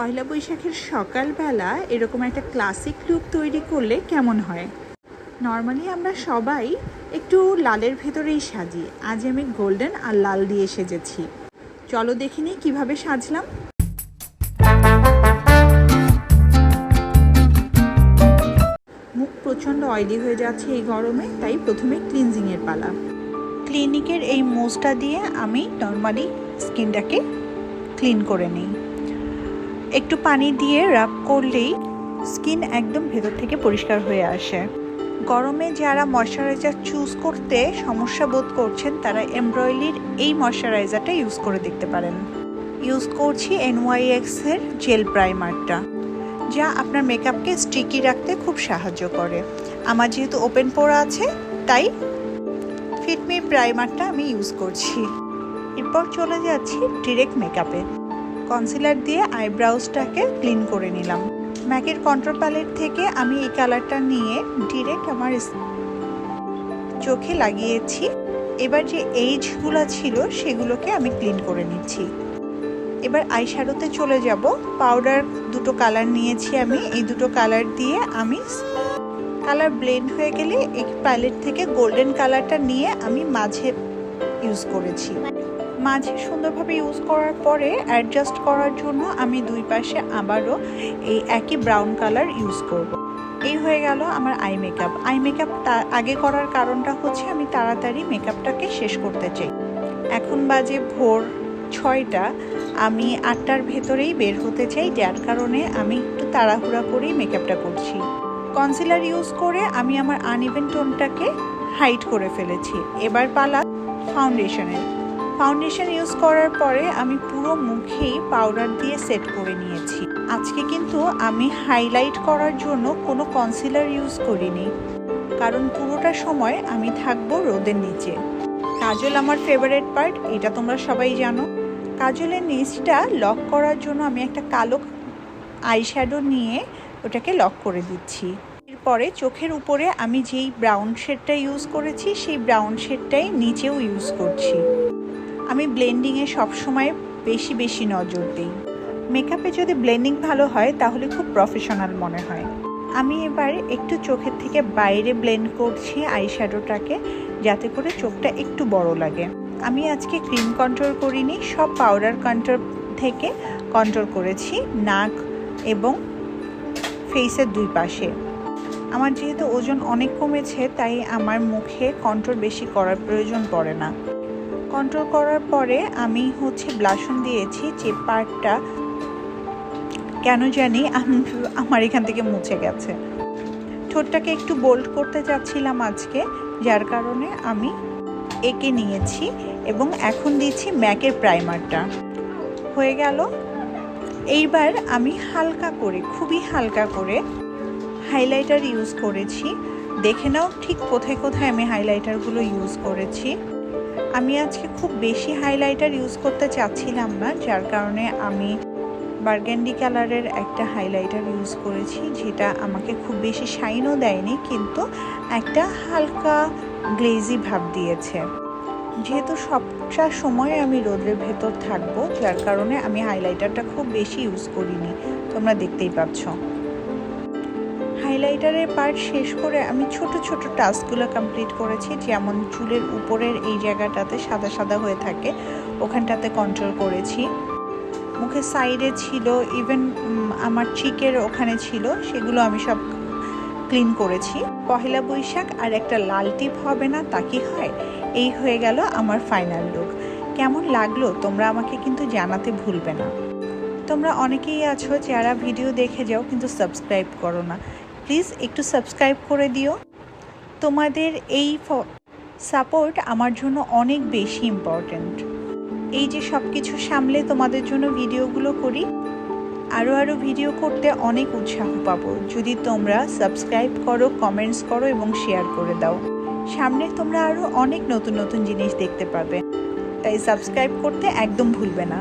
পয়লা বৈশাখের সকালবেলা এরকম একটা ক্লাসিক লুক তৈরি করলে কেমন হয়? নর্মালি আমরা সবাই একটু লালের ভেতরেই সাজি। আজ আমি গোল্ডেন আর লাল দিয়ে সেজেছি। চলো দেখে নিই কীভাবে সাজলাম। মুখ প্রচণ্ড অয়েলি হয়ে যাচ্ছে এই গরমে, তাই প্রথমে ক্লিনজিংয়ের পালা। ক্লিনিকের এই মোজটা দিয়ে আমি নর্মালি স্কিনটাকে ক্লিন করে নিই। একটু পানি দিয়ে রাব করলেই স্কিন একদম ভেতর থেকে পরিষ্কার হয়ে আসে। গরমে যারা ময়শ্চারাইজার চুজ করতে সমস্যা বোধ করছেন, তারা এমব্রয়লির এই ময়শ্চারাইজারটা ইউজ করে দেখতে পারেন। ইউজ করছি এনওয়াইএক্স এর জেল প্রাইমারটা, যা আপনার মেকআপকে স্টিকি রাখতে খুব সাহায্য করে। আমার যেহেতু ওপেন পোরা আছে, তাই ফিটমি প্রাইমারটা আমি ইউজ করছি। এরপর চলে যাচ্ছি ডিরেক্ট মেকআপে। কনসিলার দিয়ে আইব্রাউজটাকে ক্লিন করে নিলাম। ম্যাকের কন্ট্রোল প্যালেট থেকে আমি এই কালারটা নিয়ে ডিরেক্ট আমার চোখে লাগিয়েছি। এবার যে এইজগুলো ছিল, সেগুলোকে আমি ক্লিন করে নিচ্ছি। এবার আই শ্যাডোতে চলে যাব। পাউডার দুটো কালার নিয়েছি আমি। এই দুটো কালার দিয়ে আমি কালার ব্লেন্ড হয়ে গেলে এই প্যালেট থেকে গোল্ডেন কালারটা নিয়ে আমি মাঝে ইউজ করেছি। মাঝে সুন্দরভাবে ইউজ করার পরে অ্যাডজাস্ট করার জন্য আমি দুই পাশে আবারও এই একই ব্রাউন কালার ইউজ করব। এই হয়ে গেল আমার আই মেকআপ আই মেকআপ আগে করার কারণটা হচ্ছে আমি তাড়াতাড়ি মেকআপটাকে শেষ করতে চাই। এখন বাজে ভোর ছয়টা। আমি আটটার ভেতরেই বের হতে চাই, যার কারণে আমি একটু তাড়াহুড়া করেই মেকআপটা করছি। কনসিলার ইউজ করে আমি আমার আনইভেন টোনটাকে হাইট করে ফেলেছি। এবার পালা ফাউন্ডেশনের ফাউন্ডেশন ইউজ করার পরে আমি পুরো মুখেই পাউডার দিয়ে সেট করে নিয়েছি। আজকে কিন্তু আমি হাইলাইট করার জন্য কোনো কনসিলার ইউজ করিনি। কারণ পুরোটা সময় আমি থাকব রোদের নিচে। কাজল আমার ফেভারেট পার্ট এটা তোমরা সবাই জানো। কাজলের নিচটা লক করার জন্য আমি একটা কালো আই শ্যাডো নিয়ে ওটাকে লক করে দিচ্ছি। এরপরে চোখের উপরে আমি যেই ব্রাউন শেডটা ইউজ করেছি, সেই ব্রাউন শেডটাই নিচেও ইউজ করছি। আমি ব্লেন্ডিংয়ে সবসময় বেশি বেশি নজর দিই। মেকআপে যদি ব্লেন্ডিং ভালো হয়, তাহলে খুব প্রফেশনাল মনে হয়। আমি এবার একটু চোখের থেকে বাইরে ব্লেন্ড করছি আই শ্যাডোটাকে যাতে করে চোখটা একটু বড় লাগে। আমি আজকে ক্রিম কন্ট্রোল করিনি, সব পাউডার কন্ট্রোল থেকে কন্ট্রোল করেছি, নাক এবং ফেসের দুই পাশে। আমার যেহেতু ওজন অনেক কমেছে, তাই আমার মুখে কন্ট্রোল বেশি করার প্রয়োজন পড়ে না। কন্ট্রোল করার পরে আমি হচ্ছে ব্লাশন দিয়েছি যে পার্টটা কেন জানি আমার এখান থেকে মুছে গেছে। ঠোঁটটাকে একটু বোল্ড করতে যাচ্ছিলাম আজকে, যার কারণে আমি এঁকে নিয়েছি এবং এখন দিচ্ছি ম্যাকের প্রাইমারটা হয়ে গেল। এইবার আমি হালকা করে, খুবই হালকা করে হাইলাইটার ইউজ করেছি। দেখে নাও ঠিক কোথায় কোথায় আমি হাইলাইটারগুলো ইউজ করেছি। আমি আজকে খুব বেশি হাইলাইটার ইউজ করতে চাচ্ছিলাম না, যার কারণে আমি বার্গেন্ডি কালারের একটা হাইলাইটার ইউজ করেছি, যেটা আমাকে খুব বেশি শাইনও দেয়নি, কিন্তু একটা হালকা গ্লেজি ভাব দিয়েছে। যেহেতু সবটা সময় আমি রোদের ভেতর থাকব, যার কারণে আমি হাইলাইটারটা খুব বেশি ইউজ করিনি, তোমরা দেখতেই পাচ্ছ। হাইলাইটারের পার্ট শেষ করে আমি ছোট ছোট টাস্কগুলো কমপ্লিট করেছি, যেমন চুলের উপরের এই জায়গাটাতে সাদা সাদা হয়ে থাকে, ওখানটাতে কন্ট্রোল করেছি। মুখের সাইডে ছিল ইভেন আমার চিকের ওখানে ছিল, সেগুলো আমি সব ক্লিন করেছি। পহেলা বৈশাখ আর একটা লাল টিপ হবে না, তা কি হয়? এই হয়ে গেল আমার ফাইনাল লুক কেমন লাগল? তোমরা আমাকে কিন্তু জানাতে ভুলবে না। তোমরা অনেকেই আছো যারা ভিডিও দেখে যাও, কিন্তু সাবস্ক্রাইব করো না। প্লিজ একটু সাবস্ক্রাইব করে দিও। তোমাদের এই সাপোর্ট আমার জন্য অনেক বেশি ইম্পর্ট্যান্ট এই যে সব কিছু সামলে তোমাদের জন্য ভিডিওগুলো করি আরও আরও ভিডিও করতে অনেক উৎসাহ পাবো। যদি তোমরা সাবস্ক্রাইব করো কমেন্টস করো এবং শেয়ার করে দাও। সামনে তোমরা আরও অনেক নতুন নতুন জিনিস দেখতে পাবে। তাই সাবস্ক্রাইব করতে একদম ভুলবে না।